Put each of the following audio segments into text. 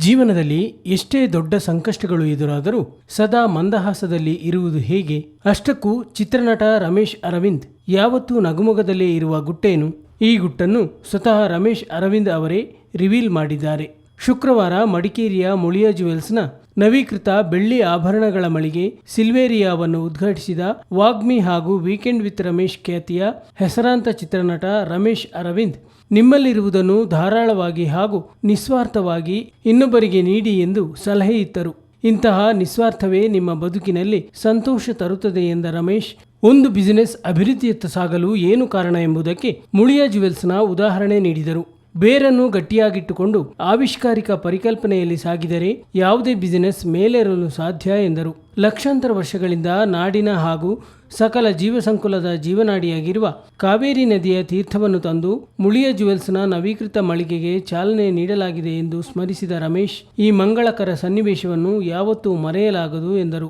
ಜೀವನದಲ್ಲಿ ಎಷ್ಟೇ ದೊಡ್ಡ ಸಂಕಷ್ಟಗಳು ಎದುರಾದರೂ ಸದಾ ಮಂದಹಾಸದಲ್ಲಿ ಇರುವುದು ಹೇಗೆ? ಅಷ್ಟಕ್ಕೂ ಚಿತ್ರನಟ ರಮೇಶ್ ಅರವಿಂದ್ ಯಾವತ್ತೂ ನಗುಮೊಗದಲ್ಲೇ ಇರುವ ಗುಟ್ಟೇನು? ಈ ಗುಟ್ಟನ್ನು ಸ್ವತಃ ರಮೇಶ್ ಅರವಿಂದ್ ಅವರೇ ರಿವೀಲ್ ಮಾಡಿದ್ದಾರೆ. ಶುಕ್ರವಾರ ಮಡಿಕೇರಿಯ ಮುಳಿಯ ಜುವೆಲ್ಸ್ನ ನವೀಕೃತ ಬೆಳ್ಳಿ ಆಭರಣಗಳ ಮಳಿಗೆ ಸಿಲ್ವೇರಿಯಾವನ್ನು ಉದ್ಘಾಟಿಸಿದ ವಾಗ್ಮಿ ಹಾಗೂ ವೀಕೆಂಡ್ ವಿತ್ ರಮೇಶ್ ಖ್ಯಾತಿಯ ಹೆಸರಾಂತ ಚಿತ್ರನಟ ರಮೇಶ್ ಅರವಿಂದ್ ನಿಮ್ಮಲ್ಲಿರುವುದನ್ನು ಧಾರಾಳವಾಗಿ ಹಾಗೂ ನಿಸ್ವಾರ್ಥವಾಗಿ ಇನ್ನೊಬ್ಬರಿಗೆ ನೀಡಿ ಎಂದು ಸಲಹೆ ಇತ್ತರು. ಇಂತಹ ನಿಸ್ವಾರ್ಥವೇ ನಿಮ್ಮ ಬದುಕಿನಲ್ಲಿ ಸಂತೋಷ ತರುತ್ತದೆ ಎಂದ ರಮೇಶ್, ಒಂದು ಬಿಸಿನೆಸ್ ಅಭಿವೃದ್ಧಿಯತ್ತ ಸಾಗಲು ಏನು ಕಾರಣ ಎಂಬುದಕ್ಕೆ ಮುಳಿಯಾ ಜುವೆಲ್ಸ್ನ ಉದಾಹರಣೆ ನೀಡಿದರು. ಬೇರನ್ನು ಗಟ್ಟಿಯಾಗಿಟ್ಟುಕೊಂಡು ಆವಿಷ್ಕಾರಿಕ ಪರಿಕಲ್ಪನೆಯಲ್ಲಿ ಸಾಗಿದರೆ ಯಾವುದೇ ಬಿಸಿನೆಸ್ ಮೇಲೇರಲು ಸಾಧ್ಯ ಎಂದರು. ಲಕ್ಷಾಂತರ ವರ್ಷಗಳಿಂದ ನಾಡಿನ ಹಾಗೂ ಸಕಲ ಜೀವಸಂಕುಲದ ಜೀವನಾಡಿಯಾಗಿರುವ ಕಾವೇರಿ ನದಿಯ ತೀರ್ಥವನ್ನು ತಂದು ಮುಳಿಯ ಜುವೆಲ್ಸ್ನ ನವೀಕೃತ ಮಳಿಗೆಗೆ ಚಾಲನೆ ನೀಡಲಾಗಿದೆ ಎಂದು ಸ್ಮರಿಸಿದ ರಮೇಶ್, ಈ ಮಂಗಳಕರ ಸನ್ನಿವೇಶವನ್ನು ಯಾವತ್ತೂ ಮರೆಯಲಾಗದು ಎಂದರು.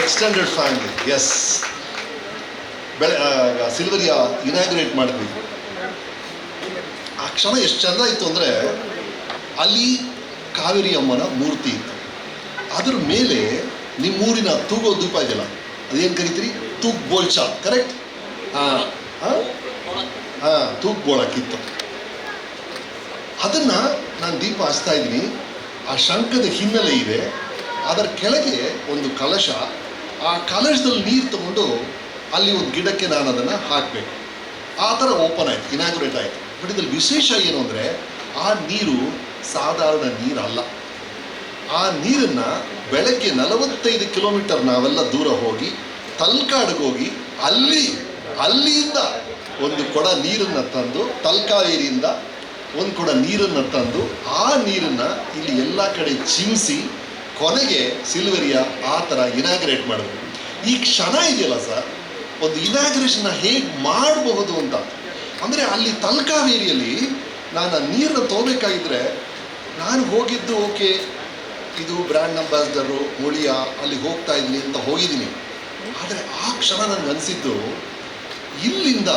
ಎಕ್ಸ್ಟೆಂಡೆಡ್ ಫ್ಯಾಮಿಲಿ ಎಸ್ ಸಿಲ್ವರಿಯ ಇನಾಗ್ರೇಟ್ ಮಾಡಿದ್ವಿ. ಆ ಕ್ಷಣ ಎಷ್ಟು ಚಂದ ಇತ್ತು ಅಂದರೆ ಅಲ್ಲಿ ಕಾವೇರಿ ಅಮ್ಮನ ಮೂರ್ತಿ ಇತ್ತು. ಅದ್ರ ಮೇಲೆ ನಿಮ್ಮೂರಿನ ತೂಗೋ ದೀಪ ಇದೆಯಲ್ಲ ಅದೇನು ಕರಿತೀರಿ? ತೂಗ್ ಬೋಲ್ಚ ಕರೆಕ್ಟ್ ಹಾಂ. ಹಾಂ? ಹಾಂ ತೂಗ್ ಬೋಳಕ್ಕಿತ್ತು ಅದನ್ನು ನಾನು ದೀಪ ಹಚ್ತಾ ಇದ್ದೀನಿ. ಆ ಶಂಖದ ಹಿನ್ನೆಲೆ ಇದೆ. ಅದರ ಕೆಳಗೆ ಒಂದು ಕಲಶ. ಆ ಕಲಶದಲ್ಲಿ ನೀರು ತಗೊಂಡು ಅಲ್ಲಿ ಒಂದು ಗಿಡಕ್ಕೆ ನಾನು ಅದನ್ನು ಹಾಕಬೇಕು. ಆ ಥರ ಓಪನ್ ಆಯಿತು ಇನಾಗ್ರೇಟ್ ಆಯಿತು. ಬಟ್ ಇದ್ರಲ್ಲಿ ವಿಶೇಷ ಏನು ಅಂದರೆ ಆ ನೀರು ಸಾಧಾರಣ ನೀರಲ್ಲ. ಆ ನೀರನ್ನು ಬೆಳಗ್ಗೆ ನಲವತ್ತೈದು ಕಿಲೋಮೀಟರ್ ನಾವೆಲ್ಲ ದೂರ ಹೋಗಿ, ತಲ್ಕಾಡ್ಗೆ ಹೋಗಿ ಅಲ್ಲಿ, ಅಲ್ಲಿಯಿಂದ ಒಂದು ಕೊಡ ನೀರನ್ನು ತಂದು, ತಲ್ಕಾವೇರಿಯಿಂದ ಒಂದು ಕೊಡ ನೀರನ್ನು ತಂದು ಆ ನೀರನ್ನು ಇಲ್ಲಿ ಎಲ್ಲ ಕಡೆ ಚಿಮ್ಮಿಸಿ ಕೊನೆಗೆ ಸಿಲ್ವರಿಯ ಆ ಥರ ಇನಾಗ್ರೇಟ್ ಮಾಡಿದ್ರು. ಈ ಕ್ಷಣ ಇದೆಯಲ್ಲ ಸರ್, ಒಂದು ಇನಾಗ್ರೇಷನ್ನ ಹೇಗೆ ಮಾಡಬಹುದು ಅಂತ. ಅಂದರೆ ಅಲ್ಲಿ ತಲಕಾವೇರಿಯಲ್ಲಿ ನಾನು ನೀರನ್ನ ತೋಬೇಕಾಗಿದ್ರೆ ನಾನು ಹೋಗಿದ್ದು, ಓಕೆ, ಇದು ಬ್ರ್ಯಾಂಡ್ ಅಂಬಾಸಿಡರು ಮುಳಿಯ ಅಲ್ಲಿ ಹೋಗ್ತಾ ಇದ್ದೀನಿ ಅಂತ ಹೋಗಿದ್ದೀನಿ. ಆದರೆ ಆ ಕ್ಷಣ ನನಗೆ ಅನಿಸಿದ್ದು, ಇಲ್ಲಿಂದ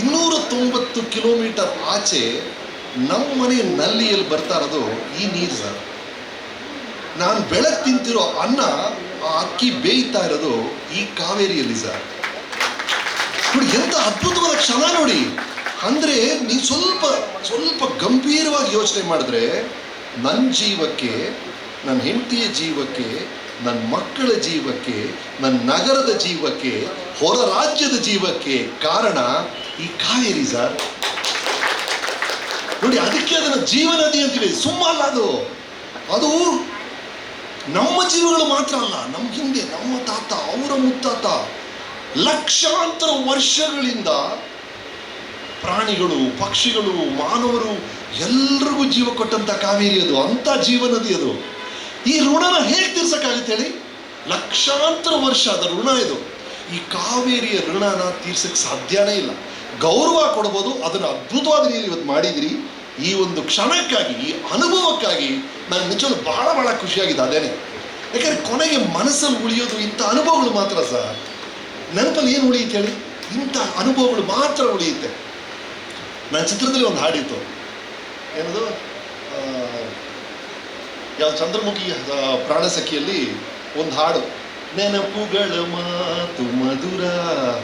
ಇನ್ನೂರ ತೊಂಬತ್ತು ಕಿಲೋಮೀಟರ್ ಆಚೆ ನಮ್ಮ ಮನೆ ನಲ್ಲಿಯಲ್ಲಿ ಬರ್ತಾ ಇರೋದು ಈ ನೀರು ಸರ್. ನಾನು ಬೆಳಗ್ಗೆ ತಿಂತಿರೋ ಅನ್ನ ಆ ಅಕ್ಕಿ ಬೇಯ್ತಾ ಇರೋದು ಈ ಕಾವೇರಿಯಲ್ಲಿ ಸರ್. ನೋಡಿ, ಎಂತ ಅದ್ಭುತವಾದ ಕ್ಷಣ ನೋಡಿ. ಅಂದ್ರೆ ನೀವು ಸ್ವಲ್ಪ ಸ್ವಲ್ಪ ಗಂಭೀರವಾಗಿ ಯೋಚನೆ ಮಾಡಿದ್ರೆ ನನ್ನ ಜೀವಕ್ಕೆ ನನ್ನ ಹೆಂಡತಿಯ ಜೀವಕ್ಕೆ ನನ್ನ ಮಕ್ಕಳ ಜೀವಕ್ಕೆ ನನ್ನ ನಗರದ ಜೀವಕ್ಕೆ, ಹೊರ ರಾಜ್ಯದ ಜೀವಕ್ಕೆ ಕಾರಣ ಈ ಕಾವೇರಿ ಸರ್. ನೋಡಿ, ಅದಕ್ಕೆ ಅದನ್ನು ಜೀವನದಿ ಅಂತೀವಿ ಸುಮ್ಮಲ್ಲ ಅದು. ಅದು ನಮ್ಮ ಜೀವಗಳು ಮಾತ್ರ ಅಲ್ಲ. ನಮ್ಮ ಹಿಂದೆ ನಮ್ಮ ತಾತ, ಅವರ ಮುತ್ತಾತ ಲಕ್ಷಾಂತರ ವರ್ಷಗಳಿಂದ ಪ್ರಾಣಿಗಳು, ಪಕ್ಷಿಗಳು, ಮಾನವರು ಎಲ್ರಿಗೂ ಜೀವ ಕೊಟ್ಟಂತ ಕಾವೇರಿ ಅದು ಅಂತ ಜೀವನದಿ ಅದು ಈ ಋಣನ ಹೇಗೆ ತೀರ್ಸಕ್ಕಾಗುತ್ತೆ ಹೇಳಿ? ಲಕ್ಷಾಂತರ ವರ್ಷ ಅದರ ಋಣ ಇದು. ಈ ಕಾವೇರಿಯ ಋಣನ ತೀರ್ಸಕ್ಕೆ ಸಾಧ್ಯನೇ ಇಲ್ಲ. ಗೌರವ ಕೊಡ್ಬೋದು, ಅದನ್ನು ಅದ್ಭುತವಾದ ನೀವು ಇವತ್ತು ಮಾಡಿದಿರಿ. ಈ ಒಂದು ಕ್ಷಣಕ್ಕಾಗಿ, ಈ ಅನುಭವಕ್ಕಾಗಿ ನನಗೆ ನಿಜವಾಗ್ಲು ಬಹಳ ಬಹಳ ಖುಷಿಯಾಗಿದೆ ಅದೇನೆ. ಯಾಕಂದ್ರೆ ಕೊನೆಗೆ ಮನಸ್ಸಲ್ಲಿ ಉಳಿಯೋದು ಇಂಥ ಅನುಭವಗಳು ಮಾತ್ರ ಸರ್. ನೆನಪಲ್ಲಿ ಏನು ಉಳಿಯುತ್ತೆ ಹೇಳಿ? ಇಂಥ ಅನುಭವಗಳು ಮಾತ್ರ ಉಳಿಯುತ್ತೆ. ನನ್ನ ಚಿತ್ರದಲ್ಲಿ ಒಂದು ಹಾಡಿತ್ತು. ಏನದು? ಯಾವ ಚಂದ್ರಮುಖಿ ಪ್ರಾಣಸಖಿಯಲ್ಲಿ ಒಂದು ಹಾಡು, ನೆನಪುಗಳ ಮಾತು ಮಧುರ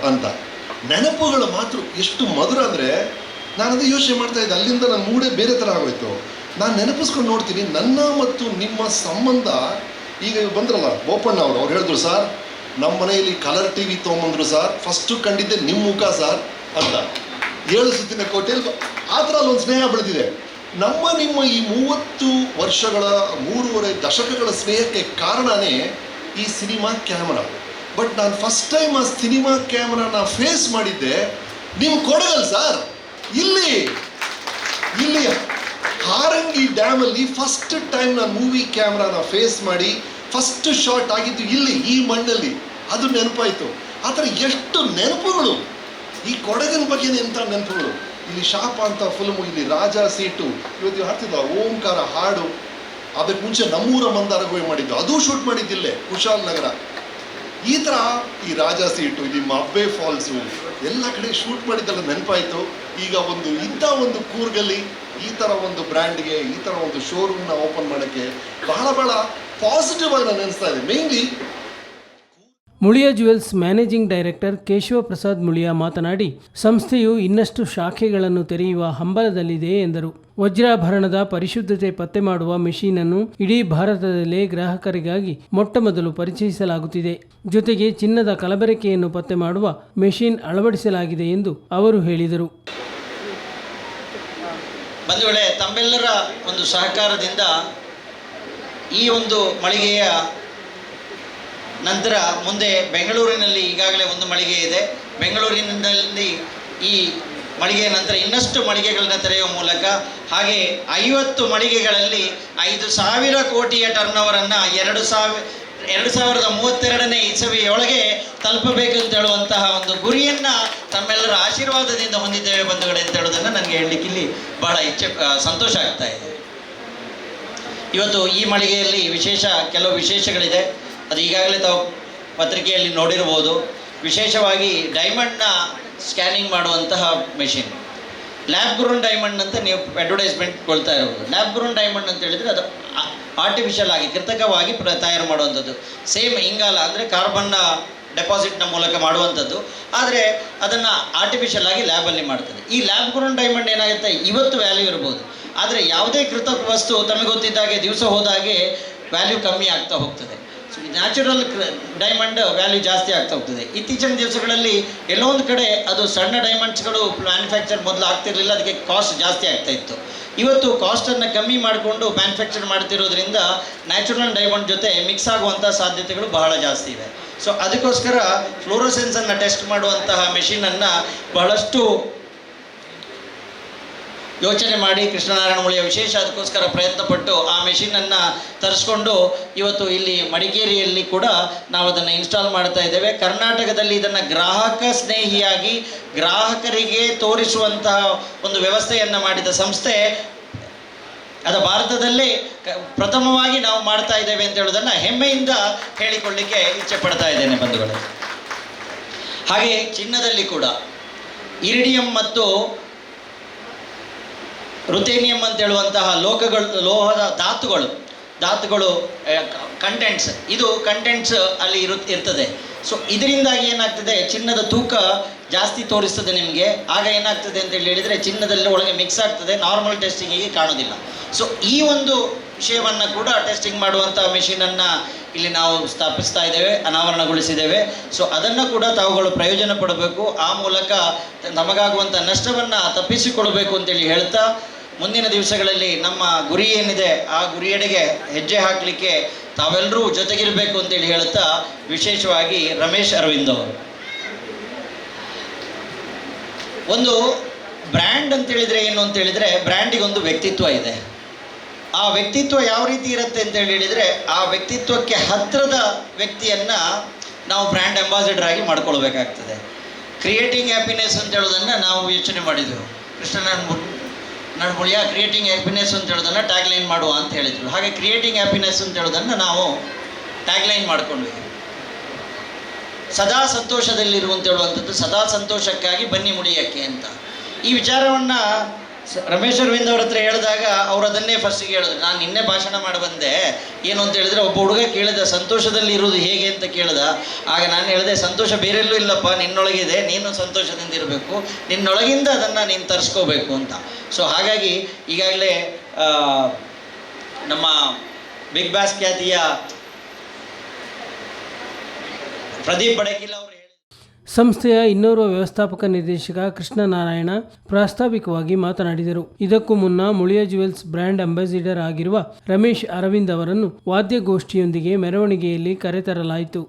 ಅಂತ. ನೆನಪುಗಳ ಮಾತು ಎಷ್ಟು ಮಧುರ ಅಂದರೆ ನಾನು ಅದೇ ಯೋಚನೆ ಮಾಡ್ತಾ ಇದ್ದೆ, ಅಲ್ಲಿಂದ ನನ್ನ ಮೂಡೇ ಬೇರೆ ಥರ ಆಗೋಯ್ತು. ನಾನು ನೆನಪಿಸ್ಕೊಂಡು ನೋಡ್ತೀನಿ, ನನ್ನ ಮತ್ತು ನಿಮ್ಮ ಸಂಬಂಧ, ಈಗ ಬಂದ್ರಲ್ಲ, ಬೋಪಣ್ಣ ಅವರು, ಅವ್ರು ಹೇಳಿದ್ರು, ಸರ್ ನಮ್ಮ ಮನೆಯಲ್ಲಿ ಕಲರ್ ಟಿ ವಿ ತೊಗೊಂಬಂದ್ರು ಸರ್ ಫಸ್ಟು ಕಂಡಿದ್ದೆ ನಿಮ್ಮ ಮುಖ ಸರ್ ಅಂತ. ಏಳು ಸುತ್ತಿನ ಕೋಟೆಯಲ್ಲಿ ಆ ಥರ ಅಲ್ಲೊಂದು ಸ್ನೇಹ ಬೆಳೆದಿದೆ. ನಮ್ಮ ನಿಮ್ಮ ಈ ಮೂವತ್ತು ವರ್ಷಗಳ, ಮೂರುವರೆ ದಶಕಗಳ ಸ್ನೇಹಕ್ಕೆ ಕಾರಣನೇ ಈ ಸಿನಿಮಾ ಕ್ಯಾಮರಾ. ಬಟ್ ನಾನು ಫಸ್ಟ್ ಟೈಮ್ ಆ ಸಿನಿಮಾ ಕ್ಯಾಮರಾನ ಫೇಸ್ ಮಾಡಿದ್ದೆ ನಿಮ್ಮ ಕೊಡಗಲ್ ಸರ್. ಇಲ್ಲಿ ಇಲ್ಲಿ ಹಾರಂಗಿ ಡ್ಯಾಮಲ್ಲಿ ಫಸ್ಟ್ ಟೈಮ್ ನಾನು ಮೂವಿ ಕ್ಯಾಮ್ರಾನ ಫೇಸ್ ಮಾಡಿ ಫಸ್ಟ್ ಶಾಟ್ ಆಗಿದ್ದು ಇಲ್ಲಿ, ಈ ಮಣ್ಣಲ್ಲಿ. ಅದು ನೆನಪಾಯಿತು. ಆ ಥರ ಎಷ್ಟು ನೆನಪುಗಳು. ಈ ಕೊಡಗಿನ ಬಗ್ಗೆ ಎಂಥ ನೆನಪುಗಳು? ಇಲ್ಲಿ ಶಾಪ ಅಂತ ಫಿಲ್ಮು ಇಲ್ಲಿ ರಾಜ ಸೀಟು. ಇವತ್ತು ಹಾಡ್ತಿದ್ದ, ಓಂಕಾರ ಹಾಡು. ಅದಕ್ಕೆ ಮುಂಚೆ ನಮ್ಮೂರ ಮಂದಾರಗುವೆ ಮಾಡಿದ್ದು. ಅದು ಶೂಟ್ ಮಾಡಿದ್ದಿಲ್ಲೇ, ಕುಶಾಲ್ ನಗರ. ಈ ಥರ ಈ ರಾಜ ಸೀಟು, ಇಲ್ಲಿ ಮಬ್ಬೆ ಫಾಲ್ಸು, ಎಲ್ಲ ಕಡೆ ಶೂಟ್ ಮಾಡಿದ್ದೆಲ್ಲ ನೆನಪಾಯಿತು. ಈಗ ಒಂದು, ಇಂಥ ಒಂದು ಕೂರ್ಗಲ್ಲಿ ಈ ಥರ ಒಂದು ಬ್ರ್ಯಾಂಡ್ಗೆ, ಈ ಥರ ಒಂದು ಶೋರೂಮ್ನ ಓಪನ್ ಮಾಡೋಕ್ಕೆ ಬಹಳ ಬಹಳ ಪಾಸಿಟಿವ್ ಆಗಿ ನಾನು ಅನಿಸ್ತಾ ಇದೆ mainly Muliya jewels managing director Keshava Prasad Muliya ಮಾತನಾಡಿ, ಸಂಸ್ಥೆಯು ಇನ್ನಷ್ಟು ಶಾಖೆಗಳನ್ನು ತೆರೆಯುವ ಹಂಬಲದಲ್ಲಿದೆ ಎಂದರು. ವಜ್ರಾಭರಣದ ಪರಿಶುದ್ಧತೆ ಪತ್ತೆ ಮಾಡುವ ಮೆಷಿನನ್ನು ಇಡೀ ಭಾರತದಲ್ಲೇ ಗ್ರಾಹಕರಿಗಾಗಿ ಮೊಟ್ಟಮೊದಲು ಪರಿಚಯಿಸಲಾಗುತ್ತಿದೆ. ಜೊತೆಗೆ ಚಿನ್ನದ ಕಲಬೆರಕೆಯನ್ನು ಪತ್ತೆ ಮಾಡುವ ಮೆಷಿನ್ ಅಳವಡಿಸಲಾಗಿದೆ ಎಂದು ಅವರು ಹೇಳಿದರು. ಒಂದು ಸಹಕಾರದಿಂದ ಈ ಒಂದು ಮಳಿಗೆಯ ನಂತರ ಮುಂದೆ ಬೆಂಗಳೂರಿನಲ್ಲಿ ಈಗಾಗಲೇ ಒಂದು ಮಳಿಗೆ ಇದೆ. ಬೆಂಗಳೂರಿನಲ್ಲಿ ಈ ಮಳಿಗೆಯ ನಂತರ ಇನ್ನಷ್ಟು ಮಳಿಗೆಗಳನ್ನು ತೆರೆಯುವ ಮೂಲಕ ಹಾಗೆ ಐವತ್ತು ಮಳಿಗೆಗಳಲ್ಲಿ ಐದು ಸಾವಿರ ಕೋಟಿಯ ಟರ್ನ್ ಓವರನ್ನು ಎರಡು ಸಾವಿರ, ಎರಡು ಸಾವಿರದ ಮೂವತ್ತೆರಡನೇ ಇಸವಿಯೊಳಗೆ ತಲುಪಬೇಕು ಅಂತ ಹೇಳುವಂತಹ ಒಂದು ಗುರಿಯನ್ನು ತಮ್ಮೆಲ್ಲರ ಆಶೀರ್ವಾದದಿಂದ ಹೊಂದಿದ್ದೇವೆ ಬಂಧುಗಳೇ ಅಂತ ಹೇಳೋದನ್ನು ನನಗೆ ಹೇಳಲಿಕ್ಕೆ ಇಲ್ಲಿ ಬಹಳ ಇಚ್ಛೆ ಸಂತೋಷ ಆಗ್ತಾ ಇದೆ. ಇವತ್ತು ಈ ಮಳಿಗೆಯಲ್ಲಿ ವಿಶೇಷ, ಕೆಲವು ವಿಶೇಷಗಳಿದೆ. ಅದು ಈಗಾಗಲೇ ತಾವು ಪತ್ರಿಕೆಯಲ್ಲಿ ನೋಡಿರ್ಬೋದು. ವಿಶೇಷವಾಗಿ ಡೈಮಂಡ್ನ ಸ್ಕ್ಯಾನಿಂಗ್ ಮಾಡುವಂತಹ ಮೆಷಿನ್ ಲ್ಯಾಬ್ ಗ್ರೋನ್ ಡೈಮಂಡ್ ಅಂತ ನೀವು ಅಡ್ವರ್ಟೈಸ್ಮೆಂಟ್ ಕೊಳ್ತಾ ಇರೋದು ಲ್ಯಾಬ್ ಗ್ರೋನ್ ಡೈಮಂಡ್ ಅಂತ ಹೇಳಿದರೆ ಅದು ಆರ್ಟಿಫಿಷಿಯಲ್ ಆಗಿ ಕೃತಕವಾಗಿ ಪ್ರ ತಯಾರು ಮಾಡುವಂಥದ್ದು. ಸೇಮ್ ಇಂಗಾಲ ಅಂದರೆ ಕಾರ್ಬನ್ನ ಡೆಪಾಸಿಟ್ನ ಮೂಲಕ ಮಾಡುವಂಥದ್ದು. ಆದರೆ ಅದನ್ನು ಆರ್ಟಿಫಿಷಿಯಲ್ ಆಗಿ ಲ್ಯಾಬಲ್ಲಿ ಮಾಡ್ತದೆ ಈ ಲ್ಯಾಬ್ ಗ್ರೋನ್ ಡೈಮಂಡ್ ಏನಾಗುತ್ತೆ? ಇವತ್ತು ವ್ಯಾಲ್ಯೂ ಇರ್ಬೋದು. ಆದರೆ ಯಾವುದೇ ಕೃತಕ ವಸ್ತು ತಮಗೆ ಗೊತ್ತಿದ್ದಾಗೆ ದಿವಸ ಹೋದಾಗೆ ವ್ಯಾಲ್ಯೂ ಕಮ್ಮಿ ಆಗ್ತಾ ಹೋಗ್ತದೆ. ನ್ಯಾಚುರಲ್ ಡೈಮಂಡ್ ವ್ಯಾಲ್ಯೂ ಜಾಸ್ತಿ ಆಗ್ತಾ ಹೋಗ್ತದೆ. ಇತ್ತೀಚಿನ ದಿವಸಗಳಲ್ಲಿ ಎಲ್ಲೋ ಒಂದು ಕಡೆ ಅದು ಸಣ್ಣ ಡೈಮಂಡ್ಸ್ಗಳು ಮ್ಯಾನುಫ್ಯಾಕ್ಚರ್ ಮೊದಲು ಆಗ್ತಿರಲಿಲ್ಲ, ಅದಕ್ಕೆ ಕಾಸ್ಟ್ ಜಾಸ್ತಿ ಆಗ್ತಾ ಇತ್ತು. ಇವತ್ತು ಕಾಸ್ಟನ್ನು ಕಮ್ಮಿ ಮಾಡಿಕೊಂಡು ಮ್ಯಾನುಫ್ಯಾಕ್ಚರ್ ಮಾಡ್ತಿರೋದ್ರಿಂದ ನ್ಯಾಚುರಲ್ ಡೈಮಂಡ್ ಜೊತೆ ಮಿಕ್ಸ್ ಆಗುವಂಥ ಸಾಧ್ಯತೆಗಳು ಬಹಳ ಜಾಸ್ತಿ ಇವೆ. ಸೊ ಅದಕ್ಕೋಸ್ಕರ ಫ್ಲೋರೋಸೆನ್ಸನ್ನು ಟೆಸ್ಟ್ ಮಾಡುವಂತಹ ಮೆಷಿನನ್ನು ಬಹಳಷ್ಟು ಯೋಚನೆ ಮಾಡಿ ಕೃಷ್ಣನಾರಾಯಣ ಮುಳಿಯ ವಿಶೇಷ ಅದಕ್ಕೋಸ್ಕರ ಪ್ರಯತ್ನಪಟ್ಟು ಆ ಮೆಷಿನನ್ನು ತರಿಸ್ಕೊಂಡು ಇವತ್ತು ಇಲ್ಲಿ ಮಡಿಕೇರಿಯಲ್ಲಿ ಕೂಡ ನಾವು ಅದನ್ನು ಇನ್ಸ್ಟಾಲ್ ಮಾಡ್ತಾ ಇದ್ದೇವೆ. ಕರ್ನಾಟಕದಲ್ಲಿ ಇದನ್ನು ಗ್ರಾಹಕ ಸ್ನೇಹಿಯಾಗಿ ಗ್ರಾಹಕರಿಗೆ ತೋರಿಸುವಂತಹ ಒಂದು ವ್ಯವಸ್ಥೆಯನ್ನು ಮಾಡಿದ ಸಂಸ್ಥೆ ಅದು ಭಾರತದಲ್ಲಿ ಪ್ರಥಮವಾಗಿ ನಾವು ಮಾಡ್ತಾ ಇದ್ದೇವೆ ಅಂತ ಹೇಳೋದನ್ನು ಹೆಮ್ಮೆಯಿಂದ ಹೇಳಿಕೊಳ್ಳಿಕ್ಕೆ ಇಚ್ಛೆ ಪಡ್ತಾ ಇದ್ದೇನೆ ಬಂಧುಗಳು. ಹಾಗೆ ಚಿನ್ನದಲ್ಲಿ ಕೂಡ ಇರಿಡಿಯಂ ಮತ್ತು ರುತೇನಿಯಂ ಅಂತ ಹೇಳುವಂತಹ ಲೋಕಗಳು, ಲೋಹದ ಧಾತುಗಳು ಧಾತುಗಳು ಕಂಟೆಂಟ್ಸ್ ಇದು ಕಂಟೆಂಟ್ಸ್ ಅಲ್ಲಿ ಇರು, ಇರ್ತದೆ. ಸೊ ಇದರಿಂದಾಗಿ ಏನಾಗ್ತದೆ? ಚಿನ್ನದ ತೂಕ ಜಾಸ್ತಿ ತೋರಿಸ್ತದೆ ನಿಮಗೆ. ಆಗ ಏನಾಗ್ತದೆ ಅಂತ ಹೇಳಿ ಹೇಳಿದರೆ ಚಿನ್ನದಲ್ಲಿ ಒಳಗೆ ಮಿಕ್ಸ್ ಆಗ್ತದೆ. ನಾರ್ಮಲ್ ಟೆಸ್ಟಿಂಗಿಗೆ ಕಾಣೋದಿಲ್ಲ. ಸೊ ಈ ಒಂದು ವಿಷಯವನ್ನು ಕೂಡ ಟೆಸ್ಟಿಂಗ್ ಮಾಡುವಂಥ ಮೆಷಿನನ್ನು ಇಲ್ಲಿ ನಾವು ಸ್ಥಾಪಿಸ್ತಾ ಇದ್ದೇವೆ, ಅನಾವರಣಗೊಳಿಸಿದ್ದೇವೆ. ಸೊ ಅದನ್ನು ಕೂಡ ತಾವುಗಳು ಪ್ರಯೋಜನ ಪಡಬೇಕು. ಆ ಮೂಲಕ ನಮಗಾಗುವಂಥ ನಷ್ಟವನ್ನು ತಪ್ಪಿಸಿಕೊಳ್ಬೇಕು ಅಂತೇಳಿ ಹೇಳ್ತಾ ಮುಂದಿನ ದಿವಸಗಳಲ್ಲಿ ನಮ್ಮ ಗುರಿ ಏನಿದೆ ಆ ಗುರಿಯೆಡೆಗೆ ಹೆಜ್ಜೆ ಹಾಕಲಿಕ್ಕೆ ತಾವೆಲ್ಲರೂ ಜೊತೆಗಿರಬೇಕು ಅಂತೇಳಿ ಹೇಳುತ್ತಾ ವಿಶೇಷವಾಗಿ ರಮೇಶ್ ಅರವಿಂದ್ ಅವರು. ಒಂದು ಬ್ರ್ಯಾಂಡ್ ಅಂತೇಳಿದರೆ ಏನು ಅಂತೇಳಿದರೆ ಬ್ರ್ಯಾಂಡಿಗೊಂದು ವ್ಯಕ್ತಿತ್ವ ಇದೆ. ಆ ವ್ಯಕ್ತಿತ್ವ ಯಾವ ರೀತಿ ಇರುತ್ತೆ ಅಂತೇಳಿ ಹೇಳಿದ್ರೆ ಆ ವ್ಯಕ್ತಿತ್ವಕ್ಕೆ ಹತ್ತಿರದ ವ್ಯಕ್ತಿಯನ್ನು ನಾವು ಬ್ರ್ಯಾಂಡ್ ಅಂಬಾಸಿಡರ್ ಆಗಿ ಮಾಡ್ಕೊಳ್ಬೇಕಾಗ್ತದೆ. ಕ್ರಿಯೇಟಿಂಗ್ ಹ್ಯಾಪಿನೆಸ್ ಅಂತ ಹೇಳೋದನ್ನು ನಾವು ಯೋಚನೆ ಮಾಡಿದ್ದೆವು ಕೃಷ್ಣನ ನಡ್ಮುಳಿಯ ಕ್ರಿಯೇಟಿಂಗ್ ಹ್ಯಾಪಿನೆಸ್ ಅಂತ ಹೇಳೋದನ್ನು ಟ್ಯಾಗ್ಲೈನ್ ಮಾಡುವ ಅಂತ ಹೇಳಿದರು. ಹಾಗೆ ಕ್ರಿಯೇಟಿಂಗ್ ಹ್ಯಾಪಿನೆಸ್ ಅಂತ ಹೇಳೋದನ್ನು ನಾವು ಟ್ಯಾಗ್ಲೈನ್ ಮಾಡ್ಕೊಂಡ್ವಿ. ಸದಾ ಸಂತೋಷದಲ್ಲಿರು ಅಂತ ಹೇಳುವಂಥದ್ದು ಸದಾ ಸಂತೋಷಕ್ಕಾಗಿ ಬನ್ನಿ ಮುಡಿಯೋಕ್ಕೆ ಅಂತ. ಈ ವಿಚಾರವನ್ನು ರಮೇಶ್ ಅರವಿಂದ್ ಅವ್ರ ಹತ್ರ ಹೇಳಿದಾಗ ಅವ್ರು ಅದನ್ನೇ ಫಸ್ಟಿಗೆ ಹೇಳಿದ್ರು. ನಾನು ನಿನ್ನೆ ಭಾಷಣ ಮಾಡಿ ಬಂದೆ. ಏನು ಅಂತ ಹೇಳಿದ್ರೆ ಒಬ್ಬ ಹುಡುಗ ಕೇಳಿದ, ಸಂತೋಷದಲ್ಲಿ ಇರುವುದು ಹೇಗೆ? ಅಂತ ಕೇಳಿದ. ಆಗ ನಾನು ಹೇಳಿದೆ, ಸಂತೋಷ ಬೇರೆಲ್ಲೂ ಇಲ್ಲಪ್ಪ ನಿನ್ನೊಳಗಿದೆ ನೀನು ಸಂತೋಷದಿಂದ ಇರಬೇಕು. ನಿನ್ನೊಳಗಿಂದ ಅದನ್ನು ನೀನು ತರಿಸ್ಕೋಬೇಕು ಅಂತ. ಸೊ ಹಾಗಾಗಿ ಈಗಾಗಲೇ ನಮ್ಮ ಬಿಗ್ ಬಾಸ್ ಖ್ಯಾತಿಯ ಪ್ರದೀಪ್ ಬಡಕಿಲ್ ಅವರು ಸಂಸ್ಥೆಯ ಇನ್ನೋರ್ವ ವ್ಯವಸ್ಥಾಪಕ ನಿರ್ದೇಶಕ ಕೃಷ್ಣನಾರಾಯಣ ಪ್ರಾಸ್ತಾವಿಕವಾಗಿ ಮಾತನಾಡಿದರು. ಇದಕ್ಕೂ ಮುನ್ನ ಮುಳಿಯ ಜುವೆಲ್ಸ್ ಬ್ರ್ಯಾಂಡ್ ಅಂಬಾಸಿಡರ್ ಆಗಿರುವ ರಮೇಶ್ ಅರವಿಂದ್ ಅವರನ್ನು ವಾದ್ಯಗೋಷ್ಠಿಯೊಂದಿಗೆ ಮೆರವಣಿಗೆಯಲ್ಲಿ ಕರೆತರಲಾಯಿತು.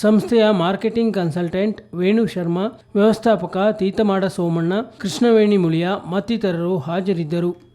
ಸಂಸ್ಥೆಯ ಮಾರ್ಕೆಟಿಂಗ್ ಕನ್ಸಲ್ಟೆಂಟ್ ವೇಣು ಶರ್ಮಾ ವ್ಯವಸ್ಥಾಪಕ ತೀತಮಾಡ ಸೋಮಣ್ಣ ಕೃಷ್ಣವೇಣಿ ಮುಳಿಯ ಮತ್ತಿತರರು ಹಾಜರಿದ್ದರು.